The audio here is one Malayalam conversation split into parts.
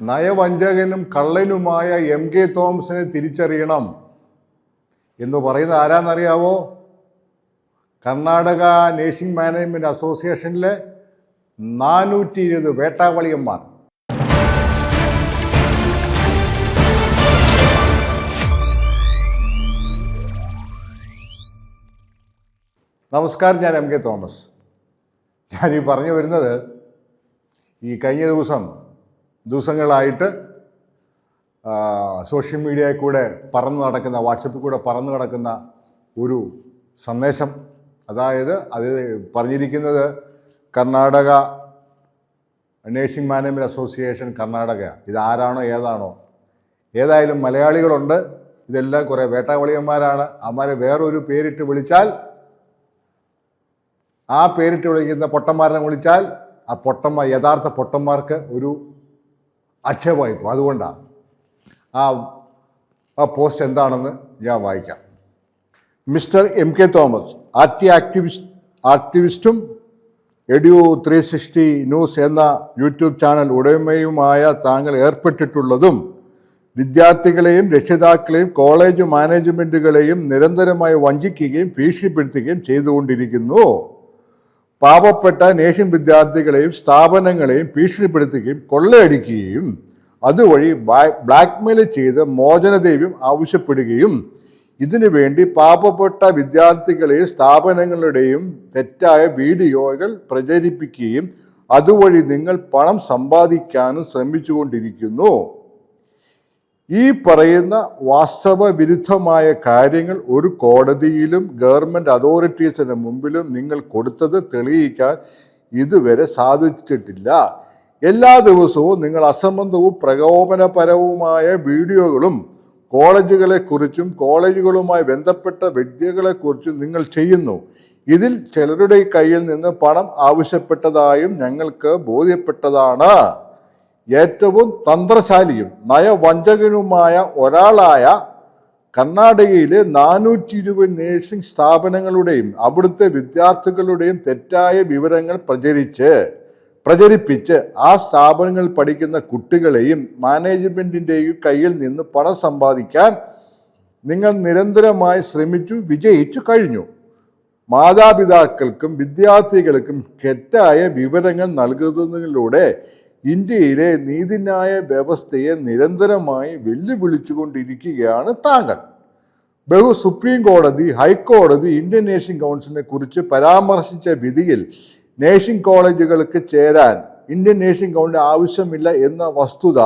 നയവഞ്ചകനും കള്ളനുമായ എം കെ തോമസിനെ തിരിച്ചറിയണം എന്ന് പറയുന്നത് ആരാന്നറിയാവോ? കർണാടക നേഴ്സിംഗ് മാനേജ്മെന്റ് അസോസിയേഷനിലെ നാനൂറ്റി ഇരുപത് വേട്ടാവളിയന്മാർ. നമസ്കാരം ഞാൻ എം കെ തോമസ്. ഞാൻ പറഞ്ഞു വരുന്നത് ഈ കഴിഞ്ഞ ദിവസം ദിവസങ്ങളായിട്ട് സോഷ്യൽ മീഡിയയിൽ കൂടെ പറന്നു നടക്കുന്ന വാട്സപ്പിൽ കൂടെ പറന്നു നടക്കുന്ന ഒരു സന്ദേശം. അതായത് അതിൽ പറഞ്ഞിരിക്കുന്നത് Karnataka nursing management association Karnataka ഇതാരാണോ ഏതാണോ. ഏതായാലും മലയാളികളുണ്ട്. ഇതെല്ലാം കുറേ വേട്ടാവളിയന്മാരാണ്. അവന്മാരെ വേറൊരു പേരിട്ട് വിളിച്ചാൽ ആ പേരിട്ട് വിളിക്കുന്ന പൊട്ടന്മാരെ വിളിച്ചാൽ ആ പൊട്ടന്മാർ യഥാർത്ഥ പൊട്ടന്മാർക്ക് ഒരു അക്ഷേപമായി പോകും അതുകൊണ്ടാണ്. ആ ആ പോസ്റ്റ് എന്താണെന്ന് ഞാൻ വായിക്കാം. Mister M K Thomas RTI activist ആക്ടിവിസ്റ്റും എഡിയു three sixty news എന്ന യൂട്യൂബ് ചാനൽ ഉടമയുമായ താങ്കൾ ഏർപ്പെട്ടിട്ടുള്ളതും വിദ്യാർത്ഥികളെയും രക്ഷിതാക്കളെയും കോളേജ് മാനേജ്മെന്റുകളെയും നിരന്തരമായി വഞ്ചിക്കുകയും ഭീഷണിപ്പെടുത്തുകയും ചെയ്തുകൊണ്ടിരിക്കുന്നു. പാവപ്പെട്ട നേഷ്യൻ വിദ്യാർത്ഥികളെയും സ്ഥാപനങ്ങളെയും ഭീഷണിപ്പെടുത്തുകയും കൊള്ളയടിക്കുകയും അതുവഴി ബ്ലാക്ക്മെയിൽ ചെയ്ത് മോചനദേവ്യം ആവശ്യപ്പെടുകയും ഇതിനു വേണ്ടി പാവപ്പെട്ട വിദ്യാർത്ഥികളെയും സ്ഥാപനങ്ങളുടെയും തെറ്റായ വീഡിയോകൾ പ്രചരിപ്പിക്കുകയും അതുവഴി നിങ്ങൾ പണം സമ്പാദിക്കാനും ശ്രമിച്ചുകൊണ്ടിരിക്കുന്നു. ഈ പറയുന്ന വാസ്തവ വിരുദ്ധമായ കാര്യങ്ങൾ ഒരു കോടതിയിലും ഗവൺമെന്റ് അതോറിറ്റീസിന് മുമ്പിലും നിങ്ങൾ കൊടുത്തത് തെളിയിക്കാൻ ഇതുവരെ സാധിച്ചിട്ടില്ല. എല്ലാ ദിവസവും നിങ്ങൾ അസംബന്ധവും പ്രകോപനപരവുമായ വീഡിയോകളും കോളേജുകളെക്കുറിച്ചും കോളേജുകളുമായി ബന്ധപ്പെട്ട വ്യക്തികളെക്കുറിച്ചും നിങ്ങൾ ചെയ്യുന്നു. ഇതിൽ ചിലരുടെ കയ്യിൽ നിന്ന് പണം ആവശ്യപ്പെട്ടതായും ഞങ്ങൾക്ക് ബോധ്യപ്പെട്ടതാണ്. ഏറ്റവും തന്ത്രശാലിയും നയവഞ്ചകനുമായ ഒരാളായ കർണാടകയിലെ നാനൂറ്റി ഇരുപത് നേഴ്സിംഗ് സ്ഥാപനങ്ങളുടെയും അവിടുത്തെ വിദ്യാർത്ഥികളുടെയും തെറ്റായ വിവരങ്ങൾ പ്രചരിച്ച് പ്രചരിപ്പിച്ച് ആ സ്ഥാപനങ്ങളിൽ പഠിക്കുന്ന കുട്ടികളെയും മാനേജ്മെന്റിന്റെയും കയ്യിൽ നിന്ന് പണം സമ്പാദിക്കാൻ നിങ്ങൾ നിരന്തരമായി ശ്രമിച്ചു വിജയിച്ചു കഴിഞ്ഞു. മാതാപിതാക്കൾക്കും വിദ്യാർത്ഥികൾക്കും തെറ്റായ വിവരങ്ങൾ നൽകുന്നതിലൂടെ ഇന്ത്യയിലെ നീതിന്യായ വ്യവസ്ഥയെ നിരന്തരമായി വെല്ലുവിളിച്ചുകൊണ്ടിരിക്കുകയാണ് താങ്കൾ. ബഹു സുപ്രീം കോടതി ഹൈക്കോടതി ഇന്ത്യൻ നേഴ്സിംഗ് കൗൺസിലിനെ കുറിച്ച് പരാമർശിച്ച വിധിയിൽ നേഴ്സിംഗ് കോളേജുകൾക്ക് ചേരാൻ ഇന്ത്യൻ നേഴ്സിംഗ് കൗൺസിൽ ആവശ്യമില്ല എന്ന വസ്തുത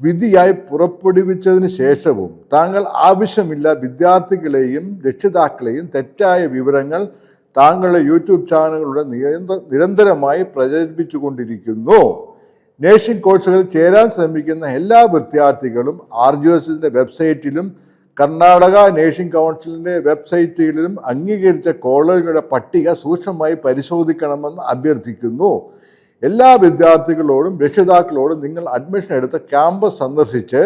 വിധിയായി പുറപ്പെടുവിച്ചതിന് ശേഷവും താങ്കൾ ആവശ്യമില്ല വിദ്യാർത്ഥികളെയും രക്ഷിതാക്കളെയും തെറ്റായ വിവരങ്ങൾ താങ്കളുടെ യൂട്യൂബ് ചാനലുകളുടെ നിരന്ത- നിരന്തരമായി പ്രചരിപ്പിച്ചുകൊണ്ടിരിക്കുന്നു. നേഴ്സിംഗ് കോഴ്സുകളിൽ ചേരാൻ ശ്രമിക്കുന്ന എല്ലാ വിദ്യാർത്ഥികളും ആർ ജി എസിന്റെ വെബ്സൈറ്റിലും കർണാടക നേഴ്സിംഗ് കൗൺസിലിന്റെ വെബ്സൈറ്റുകളിലും അംഗീകരിച്ച കോളേജുകളുടെ പട്ടിക സൂക്ഷ്മമായി പരിശോധിക്കണമെന്ന് അഭ്യർത്ഥിക്കുന്നു. എല്ലാ വിദ്യാർത്ഥികളോടും രക്ഷിതാക്കളോടും നിങ്ങൾ അഡ്മിഷൻ എടുത്ത ക്യാമ്പസ് സന്ദർശിച്ച്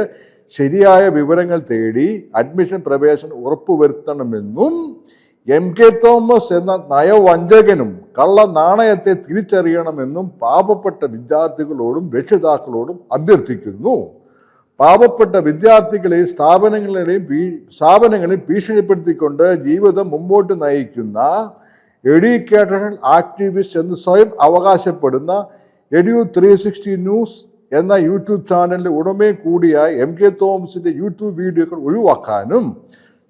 ശരിയായ വിവരങ്ങൾ തേടി അഡ്മിഷൻ പ്രവേശനം ഉറപ്പുവരുത്തണമെന്നും എം കെ തോമസ് എന്ന നയവഞ്ചകനും കള്ള നാണയത്തെ തിരിച്ചറിയണമെന്നും പാവപ്പെട്ട വിദ്യാർത്ഥികളോടും രക്ഷിതാക്കളോടും അഭ്യർത്ഥിക്കുന്നു. പാവപ്പെട്ട വിദ്യാർത്ഥികളെ സ്ഥാപനങ്ങളുടെയും ഭീ- സ്ഥാപനങ്ങളെ ഭീഷണിപ്പെടുത്തിക്കൊണ്ട് ജീവിതം മുമ്പോട്ട് നയിക്കുന്ന എഡ്യൂക്കേഷൻ ആക്ടിവിസ്റ്റ് എന്ന് സ്വയം അവകാശപ്പെടുന്ന എഡ്യൂ ത്രീ സിക്സ്റ്റി ന്യൂസ് എന്ന യൂട്യൂബ് ചാനലിന്റെ ഉടമയും കൂടിയായ എം കെ തോമസിന്റെ യൂട്യൂബ് വീഡിയോകൾ ഒഴിവാക്കാനും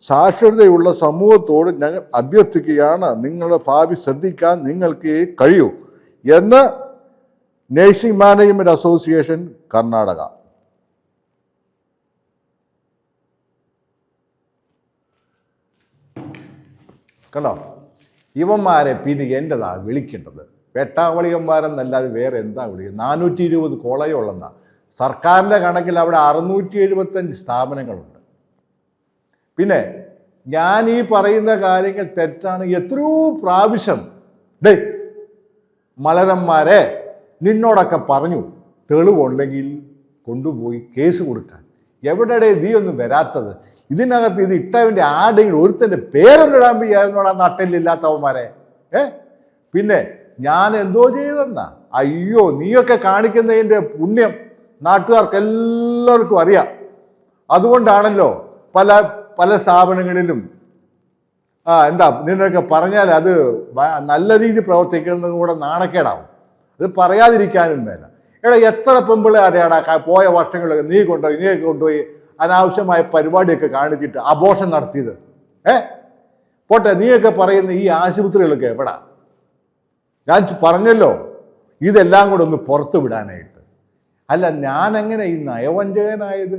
സാക്ഷരതയുള്ള സമൂഹത്തോട് ഞങ്ങൾ അഭ്യർത്ഥിക്കുകയാണ്. നിങ്ങളുടെ ഭാവി ശ്രദ്ധിക്കാൻ നിങ്ങൾക്ക് കഴിയൂ എന്ന് നേഴ്സിംഗ് മാനേജ്മെന്റ് അസോസിയേഷൻ കർണാടക. കണ്ടോ? ഇവന്മാരെ പിന്നെ എന്റെതാ വിളിക്കേണ്ടത്? വെട്ടാവളിയന്മാരെന്നല്ലാതെ വേറെ എന്താ വിളിക്കുന്നത് നാനൂറ്റി ഇരുപത് കോളേജുള്ളെന്നാ സർക്കാരിന്റെ കണക്കിൽ അവിടെ അറുന്നൂറ്റി എഴുപത്തഞ്ച് സ്ഥാപനങ്ങളുണ്ട്. പിന്നെ ഞാൻ ഈ പറയുന്ന കാര്യങ്ങൾ തെറ്റാണ്. എത്രയോ പ്രാവശ്യം ഡേ മലരന്മാരെ നിന്നോടൊക്കെ പറഞ്ഞു തെളിവുണ്ടെങ്കിൽ കൊണ്ടുപോയി കേസ് കൊടുക്കാൻ. എവിടെടേ നീ ഒന്നും വരാത്തത്? ഇതിനകത്ത് ഇത് ഇട്ടവന്റെ ആടെങ്കിലും ഒരുത്തന്റെ പേരൊന്നും ഇടാൻ വയ്യായിരുന്നോടാ നട്ടിലില്ലാത്തവന്മാരെ. ഏ? പിന്നെ ഞാൻ എന്തോ ചെയ്തെന്നാ? അയ്യോ നീയൊക്കെ കാണിക്കുന്നതിന്റെ പുണ്യം നാട്ടുകാർക്ക് എല്ലാവർക്കും അറിയാം. അതുകൊണ്ടാണല്ലോ പല പല സ്ഥാപനങ്ങളിലും ആ എന്താ നിന്നൊക്കെ പറഞ്ഞാൽ അത് നല്ല രീതിയിൽ പ്രവർത്തിക്കുന്നതും കൂടെ നാണക്കേടാവും. അത് പറയാതിരിക്കാനും വേണ്ട എടാ എത്ര പെമ്പിളെ അറിയാടാ പോയ വർഷങ്ങളിലൊക്കെ നീ കൊണ്ടുപോയി നീ കൊണ്ടുപോയി അനാവശ്യമായ പരിപാടിയൊക്കെ കാണിച്ചിട്ട് ആഘോഷം നടത്തിയത്. ഏ? പോട്ടെ നീയൊക്കെ പറയുന്ന ഈ ആശുപത്രികളൊക്കെ എവിടാ? ഞാൻ പറഞ്ഞല്ലോ ഇതെല്ലാം കൂടെ ഒന്ന് പുറത്തു വിടാനായിട്ട്. അല്ല ഞാൻ എങ്ങനെ ഈ നയവഞ്ചകനായത്?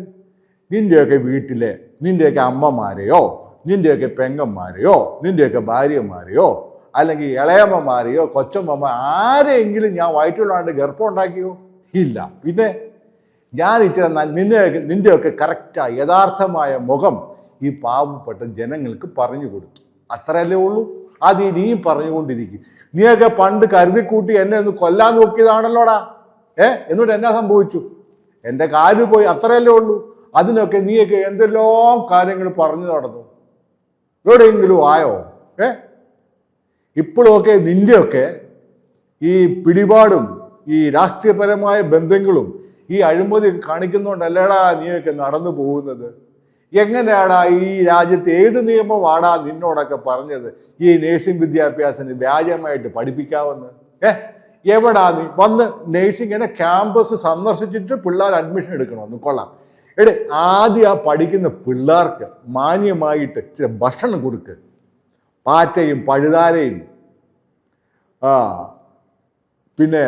നിന്റെയൊക്കെ വീട്ടിലെ നിന്റെയൊക്കെ അമ്മമാരെയോ നിന്റെയൊക്കെ പെങ്ങന്മാരെയോ നിന്റെയൊക്കെ ഭാര്യമാരെയോ അല്ലെങ്കിൽ ഇളയമ്മമാരെയോ കൊച്ചമ്മ ആരെയെങ്കിലും ഞാൻ വയറ്റുള്ളാണ്ട് ഗർഭം ഉണ്ടാക്കിയോ? ഇല്ല. പിന്നെ ഞാൻ ഇച്ചിരി നിന്നെയൊക്കെ നിന്റെയൊക്കെ കറക്റ്റായ യഥാർത്ഥമായ മുഖം ഈ പാവപ്പെട്ട ജനങ്ങൾക്ക് പറഞ്ഞു കൊടുത്തു. അത്രയല്ലേ ഉള്ളൂ. അത് ഇനിയും പറഞ്ഞുകൊണ്ടിരിക്കും. നീയൊക്കെ പണ്ട് കരുതിക്കൂട്ടി എന്നെ ഒന്ന് കൊല്ലാൻ നോക്കിയതാണല്ലോടാ. ഏ? എന്നിട്ട് എന്നാ സംഭവിച്ചു? എന്റെ കാൽ പോയി അത്രയല്ലേ ഉള്ളൂ. അതിനൊക്കെ നീയൊക്കെ എന്തെല്ലാം കാര്യങ്ങൾ പറഞ്ഞു നടന്നു. എവിടെയെങ്കിലും ആയോ? ഏ? ഇപ്പോഴൊക്കെ നിന്റെയൊക്കെ ഈ പിടിപാടും ഈ രാഷ്ട്രീയപരമായ ബന്ധങ്ങളും ഈ അഴിമതി കാണിക്കുന്നതുകൊണ്ടല്ലേടാ നീയൊക്കെ നടന്നു പോകുന്നത്? എങ്ങനെയാടാ ഈ രാജ്യത്ത് ഏത് നിയമമാടാ നിന്നോടൊക്കെ പറഞ്ഞത്? ഈ നേഴ്സിംഗ് വിദ്യാഭ്യാസത്തിന് വ്യാജമായിട്ട് പഠിപ്പിക്കാമെന്ന് ഏ? എവിടാ നീ? വന്ന് നേഴ്സിംഗിനെ ക്യാമ്പസ് സന്ദർശിച്ചിട്ട് പിള്ളേർ അഡ്മിഷൻ എടുക്കണമെന്ന് കൊള്ളാം. എടേ ആദ്യം ആ പഠിക്കുന്ന പിള്ളേർക്ക് മാന്യമായിട്ട് ചില ഭക്ഷണം കൊടുക്കുക പാറ്റയും പഴുതാരയും. ആ പിന്നെ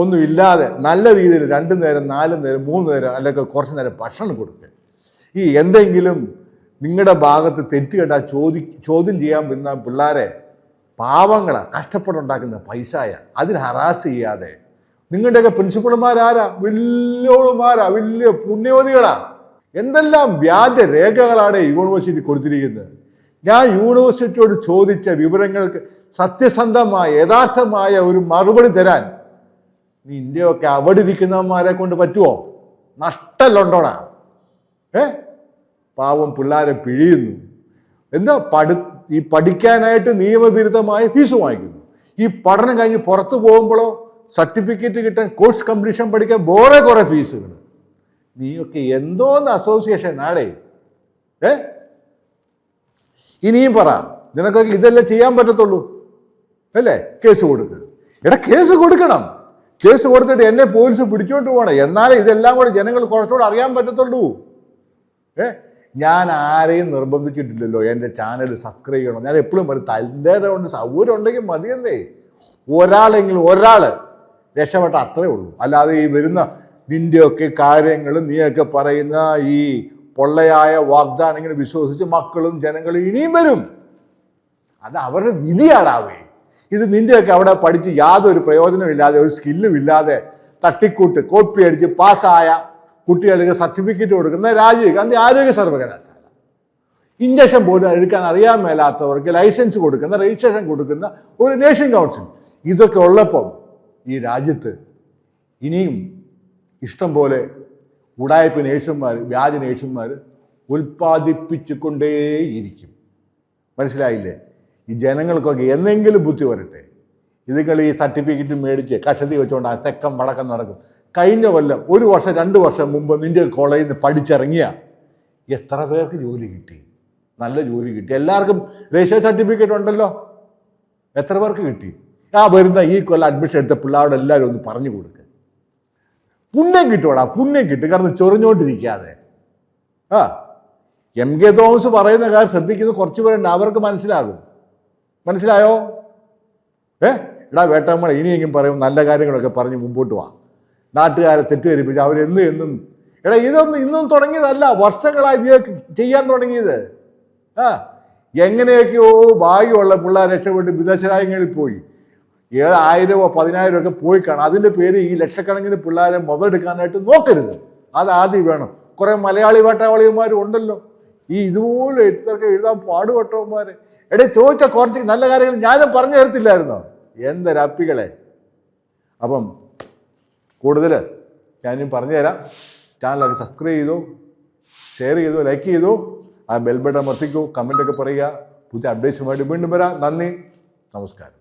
ഒന്നുമില്ലാതെ നല്ല രീതിയിൽ രണ്ട് നേരം നാല് നേരം മൂന്ന് നേരം അല്ലെങ്കിൽ കുറച്ച് നേരം ഭക്ഷണം കൊടുക്ക്. ഈ എന്തെങ്കിലും നിങ്ങളുടെ ഭാഗത്ത് തെറ്റ് കണ്ടാൽ ചോദി ചോദ്യം ചെയ്യാൻ പറ്റുന്ന പിള്ളേരെ പാവങ്ങളാണ് കഷ്ടപ്പെട്ടുണ്ടാക്കുന്ന പൈസയാണ് അതിന് ഹറാസ് ചെയ്യാതെ നിങ്ങളുടെയൊക്കെ പ്രിൻസിപ്പൾമാരാരാ വലിയോളുമാരാ? വലിയ പുണ്യവതികളാ എന്തെല്ലാം വ്യാജ രേഖകളാണ് യൂണിവേഴ്സിറ്റി കൊടുത്തിരിക്കുന്നത്? ഞാൻ യൂണിവേഴ്സിറ്റിയോട് ചോദിച്ച വിവരങ്ങൾക്ക് സത്യസന്ധമായ യഥാർത്ഥമായ ഒരു മറുപടി തരാൻ നിന്റെയൊക്കെ അവിടെ ഇരിക്കുന്നവന്മാരെ കൊണ്ട് പറ്റുമോ നഷ്ടല്ലുണ്ടോടാ. ഏ? പാവം പിള്ളേരെ പിഴിയുന്നു. എന്താ പഠി ഈ പഠിക്കാനായിട്ട് നിയമവിരുദ്ധമായ ഫീസ് വാങ്ങിക്കുന്നു. ഈ പഠനം കഴിഞ്ഞ് പുറത്തു പോകുമ്പോഴോ സർട്ടിഫിക്കറ്റ് കിട്ടാൻ കോഴ്സ് കംപ്ലീഷൻ പഠിക്കാൻ വേറെ കുറെ ഫീസുകൾ നീയൊക്കെ എന്തോന്ന് അസോസിയേഷൻ ആടേ? ഏ? ഇനിയും പറ. നിനക്കൊക്കെ ഇതെല്ലാം ചെയ്യാൻ പറ്റത്തുള്ളൂ? അല്ലേ? കേസ് കൊടുക്കുക എടാ കേസ് കൊടുക്കണം. കേസ് കൊടുത്തിട്ട് എന്നെ പോലീസ് പിടിച്ചോണ്ട് പോകണം. എന്നാലേ ഇതെല്ലാം കൂടെ ജനങ്ങൾ കുറച്ചുകൂടെ അറിയാൻ പറ്റത്തുള്ളൂ. ഏ? ഞാൻ ആരെയും നിർബന്ധിച്ചിട്ടില്ലല്ലോ. എന്റെ ചാനൽ സബ്സ്ക്രൈബ് ചെയ്യണം. ഞാൻ എപ്പോഴും പറയും തന്റെ കൊണ്ട് സൗകര്യം ഉണ്ടെങ്കിൽ മതിയെന്നേ. ഒരാളെങ്കിലും ഒരാൾ രക്ഷപ്പെട്ട അത്രേ ഉള്ളൂ. അല്ലാതെ ഈ വരുന്ന നിന്റെയൊക്കെ കാര്യങ്ങൾ നീയൊക്കെ പറയുന്ന ഈ പൊള്ളയായ വാഗ്ദാനങ്ങൾ വിശ്വസിച്ച് മക്കളും ജനങ്ങളും ഇനിയും വരും. അത് അവരുടെ വിധിയാടാവേ. ഇത് നിന്റെയൊക്കെ അവിടെ പഠിച്ച് യാതൊരു പ്രയോജനമില്ലാതെ ഒരു സ്കില്ലും ഇല്ലാതെ തട്ടിക്കൂട്ട് കോപ്പി അടിച്ച് പാസ്സായ കുട്ടികൾക്ക് സർട്ടിഫിക്കറ്റ് കൊടുക്കുന്ന രാജീവ് ഗാന്ധി ആരോഗ്യ സർവകലാശാല. ഇഞ്ചക്ഷൻ പോലും എടുക്കാൻ അറിയാൻ മേലാത്തവർക്ക് ലൈസൻസ് കൊടുക്കുന്ന രജിസ്ട്രേഷൻ കൊടുക്കുന്ന ഒരു നേഷൻ കൗൺസിൽ ഇതൊക്കെ ഉള്ളപ്പം ഈ രാജ്യത്ത് ഇനിയും ഇഷ്ടം പോലെ ഉടായ്പ നേഴ്സുമാർ വ്യാജ നേഴ്സുമാർ ഉൽപ്പാദിപ്പിച്ചുകൊണ്ടേയിരിക്കും. മനസ്സിലായില്ലേ? ഈ ജനങ്ങൾക്കൊക്കെ എന്തെങ്കിലും ബുദ്ധി വരട്ടെ. ഇതുങ്ങൾ ഈ സർട്ടിഫിക്കറ്റ് മേടിച്ച് കഷതി വെച്ചുകൊണ്ട് ആ തെക്കം വടക്കം നടക്കും. കഴിഞ്ഞ കൊല്ലം ഒരു വർഷം രണ്ട് വർഷം മുമ്പ് നിന്റെ കോളേജിൽ നിന്ന് പഠിച്ചിറങ്ങിയ എത്ര പേർക്ക് ജോലി കിട്ടി? നല്ല ജോലി കിട്ടി. എല്ലാവർക്കും രജിസ്റ്റർ സർട്ടിഫിക്കറ്റ് ഉണ്ടല്ലോ. എത്ര പേർക്ക് കിട്ടി? ആ വരുന്ന ഈ കൊല്ലം അഡ്മിഷൻ എടുത്ത പിള്ളേരോട് എല്ലാവരും ഒന്ന് പറഞ്ഞു കൊടുക്ക്. പുണ്യം കിട്ടുവാടാ പുണ്യം കിട്ടും. കാരണം ചൊറിഞ്ഞുകൊണ്ടിരിക്കാതെ ആ എം കെ തോമസ് പറയുന്ന കാര്യം ശ്രദ്ധിക്കുന്ന കുറച്ച് പേരുണ്ട്. അവർക്ക് മനസ്സിലാകും. മനസ്സിലായോ? ഏ? എടാ വേട്ടമ്മ ഇനിയെങ്കിലും പറയും നല്ല കാര്യങ്ങളൊക്കെ പറഞ്ഞ് മുമ്പോട്ട് വാ. നാട്ടുകാരെ തെറ്റിദ്ധരിപ്പിച്ച് അവരെന്നും എന്നും. എടാ ഇതൊന്നും ഇന്നും തുടങ്ങിയതല്ല. വർഷങ്ങളായി ഇതൊക്കെ ചെയ്യാൻ തുടങ്ങിയത്. ആ എങ്ങനെയൊക്കെയോ ഭാഗ്യമുള്ള പിള്ളേർ രക്ഷപ്പെട്ട് വിദേശ രാജ്യങ്ങളിൽ പോയി. ഏത് ആയിരമോ പതിനായിരമോ ഒക്കെ പോയി കാണാം. അതിന്റെ പേര് ഈ ലക്ഷക്കണക്കിന് പിള്ളേരെ മുതലെടുക്കാനായിട്ട് നോക്കരുത്. അത് ആദ്യം വേണം. കുറേ മലയാളി വേട്ടാവളിയന്മാരും ഉണ്ടല്ലോ. ഈ ഇതുപോലെ ഇത്രയൊക്കെ എഴുതാൻ പാടുപെട്ടവന്മാർ എടേ ചോദിച്ച കുറച്ച് നല്ല കാര്യങ്ങൾ ഞാനും പറഞ്ഞു തരത്തില്ലായിരുന്നോ? എന്തൊരപ്പികളെ അപ്പം കൂടുതൽ ഞാനും പറഞ്ഞു തരാം. ചാനലൊക്കെ സബ്സ്ക്രൈബ് ചെയ്തു ഷെയർ ചെയ്തു ലൈക്ക് ചെയ്തു ആ ബെൽബട്ടൺ മർത്തിക്കൂ കമന്റൊക്കെ പറയുക. പുതിയ അപ്ഡേറ്റ്സുമായിട്ട് വീണ്ടും വരാം. നന്ദി. നമസ്കാരം.